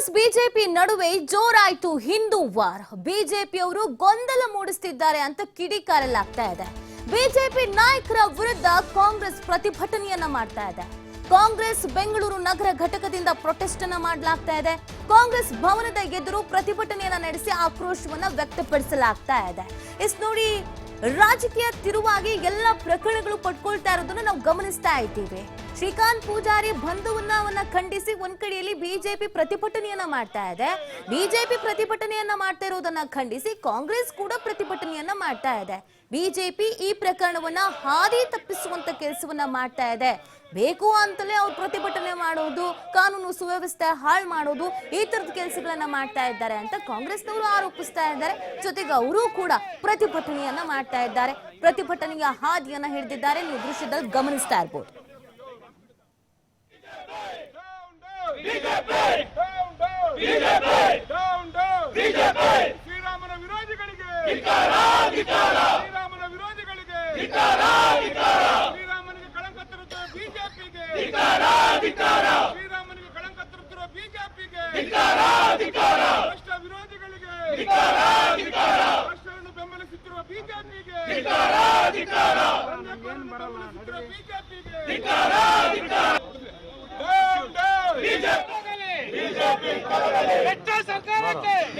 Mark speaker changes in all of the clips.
Speaker 1: Congress, BJP ನಡುವೆ ಜೋರಾಯ್ತು Hindu war. ಬಿಜೆಪಿಯವರು ಗೊಂದಲ ಮೂಡಿಸ್ತಿದ್ದಾರೆ ಅಂತ ಕಿಡಿಕಾರಲಾಗ್ತಾ ಇದೆ. ಬಿಜೆಪಿ ನಾಯಕರ ವಿರುದ್ಧ ಕಾಂಗ್ರೆಸ್ ಪ್ರತಿಭಟನೆಯನ್ನ ಮಾಡ್ತಾ ಇದೆ. ಕಾಂಗ್ರೆಸ್, ಬೆಂಗಳೂರು ನಗರ ಘಟಕದಿಂದ ಪ್ರೊಟೆಸ್ಟ್ ಅನ್ನ ಮಾಡಲಾಗ್ತಾ ಇದೆ. ಕಾಂಗ್ರೆಸ್ ಭವನದ ಎದುರು ಪ್ರತಿಭಟನೆಯನ್ನ ನಡೆಸಿ ಆಕ್ರೋಶವನ್ನ ವ್ಯಕ್ತಪಡಿಸಲಾಗ್ತಾ ಇದೆ. ಇಸ್ ನೋಡಿ, ರಾಜಕೀಯ ತಿರುವಾಗಿ ಎಲ್ಲ ಪ್ರಕರಣಗಳು ಪಟ್ಕೊಳ್ತಾ ಇರೋದನ್ನ ನಾವು ಗಮನಿಸ್ತಾ ಇದ್ದೀವಿ. ಶ್ರೀಕಾಂತ್ ಪೂಜಾರಿ ಬಂಧುವನ್ನ ಖಂಡಿಸಿ ಒಂದ್ ಕಡೆಯಲ್ಲಿ ಬಿಜೆಪಿ ಪ್ರತಿಭಟನೆಯನ್ನ ಮಾಡ್ತಾ ಇದೆ. ಬಿಜೆಪಿ ಪ್ರತಿಭಟನೆಯನ್ನ ಮಾಡ್ತಾ ಇರೋದನ್ನ ಖಂಡಿಸಿ ಕಾಂಗ್ರೆಸ್ ಕೂಡ ಪ್ರತಿಭಟನೆಯನ್ನ ಮಾಡ್ತಾ ಇದೆ. ಬಿಜೆಪಿ ಈ ಪ್ರಕರಣವನ್ನ ಹಾದಿ ತಪ್ಪಿಸುವಂತ ಕೆಲಸವನ್ನ ಮಾಡ್ತಾ ಇದೆ. ಬೇಕು ಅಂತಲೇ ಅವ್ರು ಪ್ರತಿಭಟನೆ ಮಾಡೋದು, ಕಾನೂನು ಸುವ್ಯವಸ್ಥೆ ಹಾಳು ಮಾಡೋದು, ಈ ತರದ ಕೆಲಸಗಳನ್ನ ಮಾಡ್ತಾ ಇದ್ದಾರೆ ಅಂತ ಕಾಂಗ್ರೆಸ್ನವರು ಆರೋಪಿಸ್ತಾ ಇದ್ದಾರೆ. ಜೊತೆಗೆ ಅವರು ಕೂಡ ಪ್ರತಿಭಟನೆಯನ್ನ ಮಾಡ್ತಾ ಇದ್ದಾರೆ. ಪ್ರತಿಭಟನೆಯ ಹಾದಿಯನ್ನ ಹಿಡಿದಿದ್ದಾರೆ. ನೀವು ದೃಶ್ಯದಲ್ಲಿ ಗಮನಿಸ್ತಾ ಇರ್ಬೋದು.
Speaker 2: ಶ್ರೀರಾಮನ ವಿರೋಧಿಗಳಿಗೆ. ಶ್ರೀರಾಮನ ವಿರೋಧಿಗಳಿಗೆ. ಶ್ರೀರಾಮನಿಗೆ ಕಳಂಕ ತರುತ್ತಿರುವ ಬಿಜೆಪಿಗೆ. ಶ್ರೀರಾಮನಿಗೆ ಕಳಂಕ ತರುತ್ತಿರುವ ಬಿಜೆಪಿಗೆ. ರಾಷ್ಟ್ರ ವಿರೋಧಿಗಳಿಗೆ. ರಾಷ್ಟ್ರವನ್ನು ಬೆಂಬಲಿಸುತ್ತಿರುವ ಬಿಜೆಪಿಗೆ. ಬೆಂಬಲಿಸುತ್ತಿರುವ ಬಿಜೆಪಿಗೆ
Speaker 3: ಸರ್ಕಾರಕ್ಕೆ
Speaker 2: ಬಿಜೆಪಿಗೆ ಮಟ್ಕಾ ಕಳ್ಳರನ್ನು ಬೆಂಬಲಿಸುತ್ತಿರುವ ಬಿಜೆಪಿಗೆ ಮಟ್ಕಾ ಕಳ್ಳರನ್ನು ಬೆಂಬಲಿಸುತ್ತಿರುವ ಬಿಜೆಪಿಗೆ ಕಳ್ಳಪಟ್ಟಿ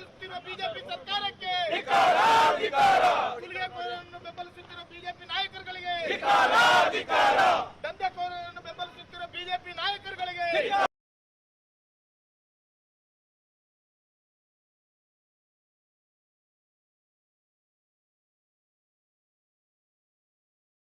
Speaker 2: ಬೆಂಬಲಿಸುತ್ತಿರುವ ಬಿಜೆಪಿ ಸರ್ಕಾರಕ್ಕೆ.